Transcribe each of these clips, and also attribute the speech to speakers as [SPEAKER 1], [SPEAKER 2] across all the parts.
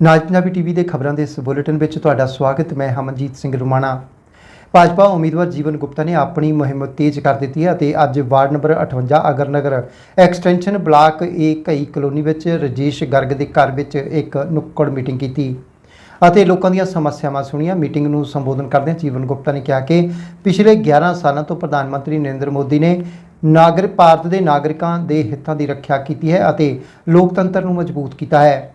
[SPEAKER 1] ਨਾਜ Punjabi TV ਦੇ ਖਬਰਾਂ ਦੇ ਇਸ ਬੁਲੇਟਿਨ ਵਿੱਚ ਤੁਹਾਡਾ ਸਵਾਗਤ, ਮੈਂ ਹਮਨਜੀਤ ਸਿੰਘ ਰੁਮਾਣਾ। ਭਾਜਪਾ ਉਮੀਦਵਾਰ ਜੀਵਨ ਗੁਪਤਾ ਨੇ ਆਪਣੀ ਮੁਹਿੰਮ ਤੇਜ਼ ਕਰ ਦਿੱਤੀ ਹੈ ਅਤੇ ਅੱਜ ward number 58 Agarnagar extension block A ਕਈ ਕਲੋਨੀ ਵਿੱਚ ਰਜੇਸ਼ ਗਰਗ ਦੇ ਘਰ ਵਿੱਚ ਇੱਕ ਨੁੱਕੜ ਮੀਟਿੰਗ ਕੀਤੀ। ਅਤੇ ਲੋਕਾਂ ਦੀਆਂ ਸਮੱਸਿਆਵਾਂ ਸੁਣੀਆਂ, ਮੀਟਿੰਗ ਨੂੰ ਸੰਬੋਧਨ ਕਰਦਿਆਂ ਜੀਵਨ ਗੁਪਤਾ ਨੇ ਕਿਹਾ ਕਿ ਪਿਛਲੇ 11 ਸਾਲਾਂ ਤੋਂ ਪ੍ਰਧਾਨ ਮੰਤਰੀ ਨਰਿੰਦਰ ਮੋਦੀ ਨੇ ਨਾਗਰ ਭਾਰਤ ਦੇ ਨਾਗਰਿਕਾਂ ਦੇ ਹਿੱਤਾਂ ਦੀ ਰੱਖਿਆ ਕੀਤੀ ਹੈ ਅਤੇ ਲੋਕਤੰਤਰ ਨੂੰ ਮਜ਼ਬੂਤ ਕੀਤਾ ਹੈ।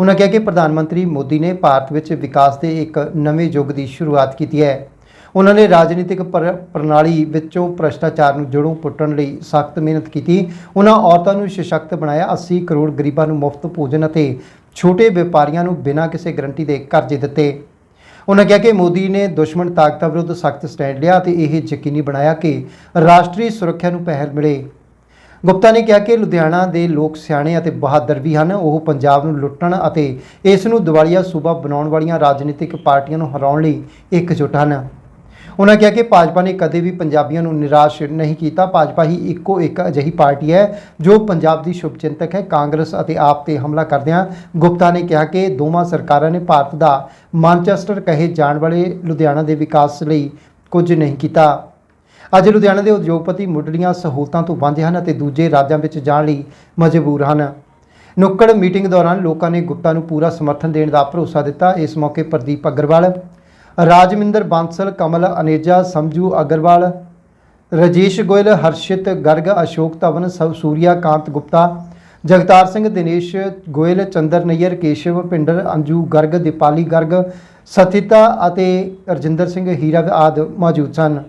[SPEAKER 1] ਉਹਨਾਂ ਕਿਹਾ ਕਿ ਪ੍ਰਧਾਨ ਮੰਤਰੀ ਮੋਦੀ ਨੇ ਭਾਰਤ ਵਿੱਚ ਵਿਕਾਸ ਦੇ ਇੱਕ ਨਵੇਂ ਯੁੱਗ ਦੀ ਸ਼ੁਰੂਆਤ ਕੀਤੀ ਹੈ। ਉਹਨਾਂ ਨੇ ਰਾਜਨੀਤਿਕ ਪਰ- ਪ੍ਰਣਾਲੀ ਵਿੱਚੋਂ ਭ੍ਰਸ਼ਟਾਚਾਰ ਨੂੰ ਜੜੋਂ ਪੁੱਟਣ ਲਈ ਸਖਤ ਮਿਹਨਤ ਕੀਤੀ। ਉਹਨਾਂ ਔਰਤਾਂ ਨੂੰ ਸਸ਼ਕਤ ਬਣਾਇਆ 80 ਕਰੋੜ ਗਰੀਬਾਂ ਨੂੰ ਮੁਫਤ ਭੋਜਨ ਅਤੇ ਛੋਟੇ ਵਪਾਰੀਆਂ ਨੂੰ ਬਿਨਾਂ ਕਿਸੇ ਗਰੰਟੀ ਦੇ ਕਰਜ਼ੇ ਦਿੱਤੇ। ਉਹਨਾਂ ਕਿਹਾ ਕਿ ਮੋਦੀ ਨੇ ਦੁਸ਼ਮਣ ਤਾਕਤਾਂ ਵਿਰੁੱਧ ਸਖਤ ਸਟੈਂਡ ਲਿਆ ਤੇ ਇਹ ਯਕੀਨੀ ਬਣਾਇਆ ਕਿ ਰਾਸ਼ਟਰੀ ਸੁਰੱਖਿਆ ਨੂੰ ਪਹਿਲ ਮਿਲੇ। ਗੁਪਤਾ ਨੇ ਕਿਹਾ ਕਿ ਲੁਧਿਆਣਾ ਦੇ ਲੋਕ ਸਿਆਣੇ ਅਤੇ ਬਹਾਦਰ ਵੀ ਹਨ। ਉਹ ਪੰਜਾਬ ਨੂੰ ਲੁੱਟਣ ਅਤੇ ਇਸ ਨੂੰ ਦਿਵਾਲੀਆ ਸੂਬਾ ਬਣਾਉਣ ਵਾਲੀਆਂ ਰਾਜਨੀਤਿਕ ਪਾਰਟੀਆਂ ਨੂੰ ਹਰਾਉਣ ਲਈ ਇਕਜੁੱਟ ਹਨ। ਉਹਨਾਂ ਕਿਹਾ ਕਿ ਭਾਜਪਾ ਨੇ ਕਦੇ ਵੀ ਪੰਜਾਬੀਆਂ ਨੂੰ ਨਿਰਾਸ਼ ਨਹੀਂ ਕੀਤਾ। ਭਾਜਪਾ ਹੀ ਇੱਕੋ ਇੱਕ ਅਜਿਹੀ ਪਾਰਟੀ ਹੈ ਜੋ ਪੰਜਾਬ ਦੀ ਸ਼ੁਭਚਿੰਤਕ ਹੈ। ਕਾਂਗਰਸ ਅਤੇ ਆਪ ਤੇ ਹਮਲਾ ਕਰਦਿਆਂ ਗੁਪਤਾ ਨੇ ਕਿਹਾ ਕਿ ਦੋਵਾਂ ਸਰਕਾਰਾਂ ਨੇ ਭਾਰਤ ਦਾ ਮਾਨਚੈਸਟਰ ਕਹੇ ਜਾਣ ਵਾਲੇ ਲੁਧਿਆਣਾ ਦੇ ਵਿਕਾਸ ਲਈ ਕੁਝ ਨਹੀਂ ਕੀਤਾ। ਅੱਜ ਲੁਧਿਆਣਾ ਦੇ ਉਦਯੋਗਪਤੀ ਮੁੱਢਲੀਆਂ ਸਹੂਲਤਾਂ ਤੋਂ ਵਾਂਝੇ ਹਨ ਅਤੇ ਦੂਜੇ ਰਾਜਾਂ ਵਿੱਚ ਜਾਣ ਲਈ ਮਜਬੂਰ ਹਨ। ਨੁੱਕੜ ਮੀਟਿੰਗ ਦੌਰਾਨ ਲੋਕਾਂ ਨੇ ਗੁਪਤਾ ਨੂੰ ਪੂਰਾ ਸਮਰਥਨ ਦੇਣ ਦਾ ਭਰੋਸਾ ਦਿੱਤਾ। ਇਸ ਮੌਕੇ ਪ੍ਰਦੀਪ ਅਗਰਵਾਲ, ਰਾਜਮਿੰਦਰ ਬਾਂਸਲ, ਕਮਲ ਅਨੇਜਾ, ਸਮਝੂ ਅਗਰਵਾਲ, ਰਜੇਸ਼ ਗੋਇਲ, ਹਰਸ਼ਿਤ ਗਰਗ, ਅਸ਼ੋਕ ਧਵਨ, ਸਵ ਸੂਰਿਆਕਾਂਤ ਗੁਪਤਾ, ਜਗਤਾਰ ਸਿੰਘ, ਦਿਨੇਸ਼ ਗੋਇਲ, ਚੰਦਰ ਨਈਅਰ, ਕੇਸ਼ਵ ਪਿੰਡਰ ਅੰਜੂ ਗਰਗ, ਦੀਪਾਲੀ ਗਰਗ, ਸਥਿਤਾ ਅਤੇ ਰਜਿੰਦਰ ਸਿੰਘ ਹੀਰਾ ਆਦਿ ਮੌਜੂਦ ਸਨ।